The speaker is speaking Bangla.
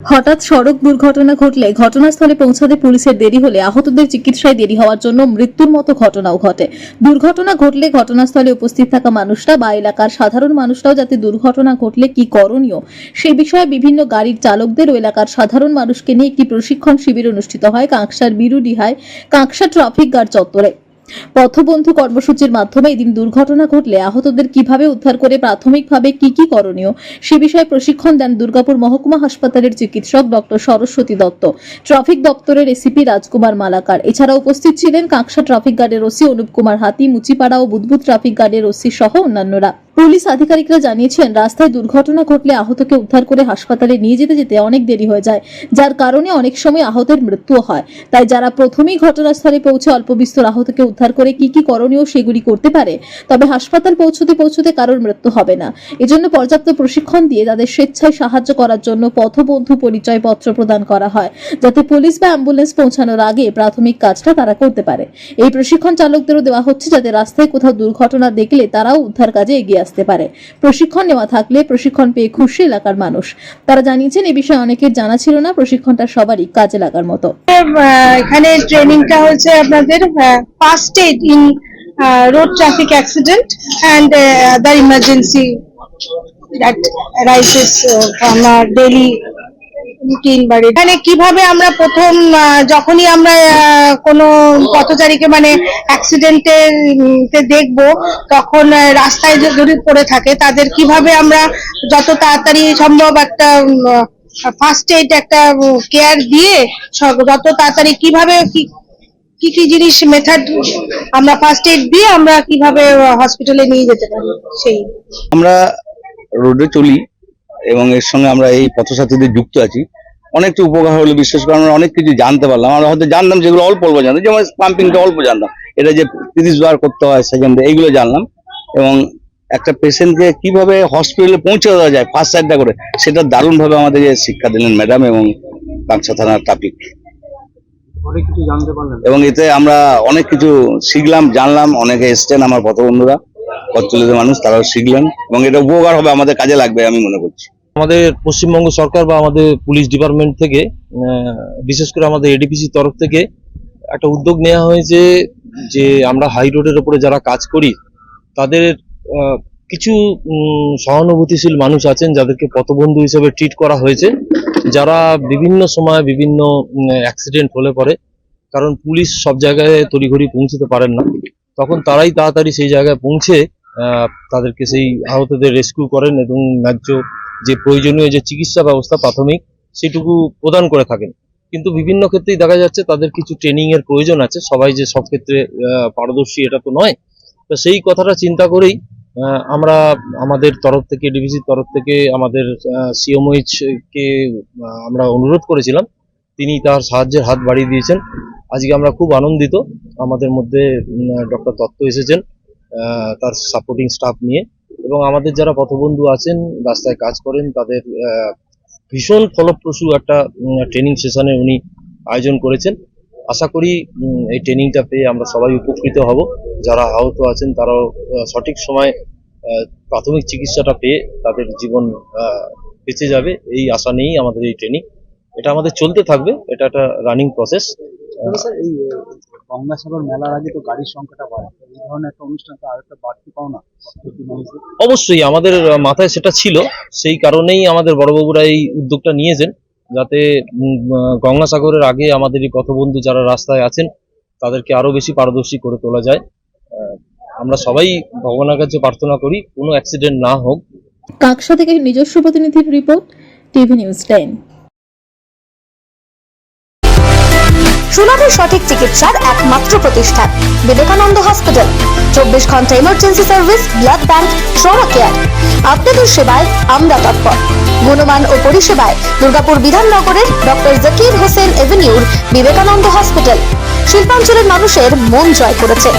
হঠাৎ সড়ক দুর্ঘটনা ঘটলে ঘটনাস্থলে পৌঁছাতে পুলিশের দেরি হলে আহতদের চিকিৎসায় দেরি হওয়ার জন্য মৃত্যুর মতো ঘটনাও ঘটে। দুর্ঘটনা ঘটলে ঘটনাস্থলে উপস্থিত থাকা মানুষরা বা এলাকার সাধারণ মানুষরাও যাতে দুর্ঘটনা ঘটলে কি করণীয়, সে বিষয়ে বিভিন্ন গাড়ির চালকদের ও এলাকার সাধারণ মানুষকে নিয়ে একটি প্রশিক্ষণ শিবির অনুষ্ঠিত হয় কাঁকসার বিরুডিহায় কাঁকসা ট্রাফিক গার্ড চত্বরে। পথবন্ধু কর্মসূচির মাধ্যমে এদিন দুর্ঘটনা ঘটলে আহতদের কীভাবে উদ্ধার করে, প্রাথমিকভাবে কি কি করণীয়, সে বিষয়ে প্রশিক্ষণ দেন দুর্গাপুর মহকুমা হাসপাতালের চিকিৎসক ডক্টর সরস্বতী দত্ত। ট্রাফিক দপ্তরের এসিপি রাজকুমার মালাকার। এছাড়া উপস্থিত ছিলেন কাঁকসা ট্রাফিক গার্ডের ওসি অনুপ কুমার হাতি, মুচিপাড়া ও বুধবুদ ট্রাফিক গার্ডের ওসি সহ অন্যান্যরা। পুলিশ আধিকারিকরা জানিয়েছেন, রাস্তায় দুর্ঘটনা ঘটলে আহতকে উদ্ধার করে হাসপাতালে নিয়ে যেতে যেতে অনেক দেরি হয়ে যায়, যার কারণে অনেক সময় আহতের মৃত্যুও হয়। তাই যারা প্রথমেই ঘটনাস্থলে পৌঁছে অল্প বিস্তর আহতকে উদ্ধার করে কি কি করণীয় সেগুলি করতে পারে, তবে হাসপাতাল পৌঁছতে পৌঁছতে কারোর মৃত্যু হবে না। এজন্য পর্যাপ্ত প্রশিক্ষণ দিয়ে তাদের স্বেচ্ছায় সাহায্য করার জন্য পথবন্ধু পরিচয় পত্র প্রদান করা হয়, যাতে পুলিশ বা অ্যাম্বুলেন্স পৌঁছানোর আগে প্রাথমিক কাজটা তারা করতে পারে। এই প্রশিক্ষণ চালকদেরও দেওয়া হচ্ছে যাতে রাস্তায় কোথাও দুর্ঘটনা দেখলে তারাও উদ্ধার কাজে এগিয়ে আসতে পারে। প্রশিক্ষণ নেওয়া থাকলে প্রশিক্ষণ পেয়ে খুশি এলাকার মানুষ। তারা জানিয়েছেন, এ বিষয়ে অনেকের জানা ছিল না, প্রশিক্ষণটা সবারই কাজে লাগার মতো। এখানে ট্রেনিংটা হচ্ছে আপনাদের first aid in road traffic accident and other emergency that rises from daily বা এখানে কীভাবে আমরা প্রথম যখনই আমরা কোনো পথচারীকে মানে অ্যাক্সিডেন্টে দেখব, তখন রাস্তায় যদি পড়ে থাকে, তাদের কীভাবে আমরা যত তাড়াতাড়ি সম্ভব একটা ফার্স্ট এইড একটা কেয়ার দিয়ে যত তাড়াতাড়ি কীভাবে, কি কি কি জিনিস মেথড আমরা ফার্স্ট এইড দিয়ে আমরা কীভাবে হসপিটালে নিয়ে যেতে পারি, সেই। আমরা রোডে চলি এবং এর সঙ্গে আমরা এই পথসাথীদের যুক্ত আছি। অনেকটা উপকার হলো বিশ্বাস করে আমরা অনেক কিছু জানতে পারলাম। আমরা হয়তো জানতাম যেগুলো অল্প অল্প জানতাম যেমন পাম্পিংটা অল্প জানতাম। এটা যে তিরিশ বার করতে হয় সেকেন্ডে এইগুলো জানলাম। এবং একটা পেশেন্টকে কীভাবে হসপিটালে পৌঁছে দেওয়া যায় ফার্স্ট সাইডটা করে সেটা দারুণভাবে আমাদের শিক্ষা দিলেন ম্যাডাম এবং কাঁকসা থানার ট্রাফিক অনেক কিছু জানতে পারলেন। এবং এতে আমরা অনেক কিছু শিখলাম জানলাম। অনেকে এসছেন আমার পথ চলিত মানুষ তারাও শিখলেন। এবং এটা উপকার হবে আমাদের কাজে লাগবে আমি মনে করছি। আমাদের পশ্চিমবঙ্গ সরকার বা আমাদের পুলিশ ডিপার্টমেন্ট থেকে বিশেষ করে আমাদের এডিপিসি তরফ থেকে একটা উদ্যোগ নেওয়া হয়েছে যে আমরা হাই রোডের উপরে যারা কাজ করি, তাদের কিছু সহানুভূতিশীল মানুষ আছেন যাদেরকে পথবন্ধু হিসেবে ট্রিট করা হয়েছে। যারা বিভিন্ন সময় বিভিন্ন অ্যাক্সিডেন্ট হলে পরে, কারণ পুলিশ সব জায়গায় তড়িঘড়ি পৌঁছতে পারেন না। তখন তারাই তাড়াতাড়ি সেই জায়গায় পৌঁছে তাদেরকে সেই আহতদের রেস্কিউ করেন এবং ন্যায্য যে প্রয়োজনীয় যে চিকিৎসা ব্যবস্থা প্রাথমিক, সেটুকু প্রদান করে থাকেন। কিন্তু বিভিন্ন ক্ষেত্রেই দেখা যাচ্ছে তাদের কিছু ট্রেনিং এর প্রয়োজন আছে। সবাই যে সব ক্ষেত্রে পারদর্শী এটা তো নয়। তো সেই কথাটা চিন্তা করেই আমরা আমাদের তরফ থেকে, ডিভিসির তরফ থেকে আমাদের সিএমওইচ কে আমরা অনুরোধ করেছিলাম। তিনি তার সাহায্যের হাত বাড়িয়ে দিয়েছেন। আজকে আমরা খুব আনন্দিত। আমাদের মধ্যে ডক্টর দত্ত এসেছেন তার সাপোর্টিং স্টাফ নিয়ে। এবং আমাদের যারা পথবন্ধু আছেন, রাস্তায় কাজ করেন, তাদের ভীষণ ফলপ্রসূ একটা ট্রেনিং সেশনে উনি আয়োজন করেছেন। আশা করি এই ট্রেনিংটা পেয়ে আমরা সবাই উপকৃত হব। যারা আহত আছেন, তারাও সঠিক সময় প্রাথমিক চিকিৎসাটা পেয়ে তাদের জীবন বেঁচে যাবে। এই আশা নিয়েই আমাদের এই ট্রেনিং এটা আমাদের চলতে থাকবে। এটা একটা রানিং প্রসেস গঙ্গাসাগর মেলার আগে তো গাড়ির সংখ্যাটা বাড়ে। এই ধরনের একটা অনুষ্ঠান তো আরেকটা বাড়তি পাও না অবশ্যই আমাদের মাথায় সেটা ছিল। সেই কারণেই আমাদের বড়বাবুরা এই উদ্যোগটা নিয়েছেন। যাতে গঙ্গাসাগরের আগে আমাদের এই পথবন্ধু যারা রাস্তায় আছেন তাদেরকে আরও বেশি পারদর্শী করে তোলা যায়। আহ, আমরা সবাই ভগবানের কাছে প্রার্থনা করি কোনো অ্যাক্সিডেন্ট না হোক। কাঁকসা থেকে নিজস্ব প্রতিনিধির রিপোর্ট টিভি নিউজ টেন ও সঠিক চিকিৎসার একমাত্র প্রতিষ্ঠান। বিবেকানন্দ হসপিটাল চব্বিশ ঘণ্টা emergency service blood bank trauma care আপনাদের সেবায় আমরা তৎপর। গুণমান ও পরিষেবায় দুর্গাপুর বিধাননগরের ডক্টর জাকির হোসেন এভিনিউর বিবেকানন্দ হসপিটাল শিল্পাঞ্চলের মানুষের মন জয় করেছে।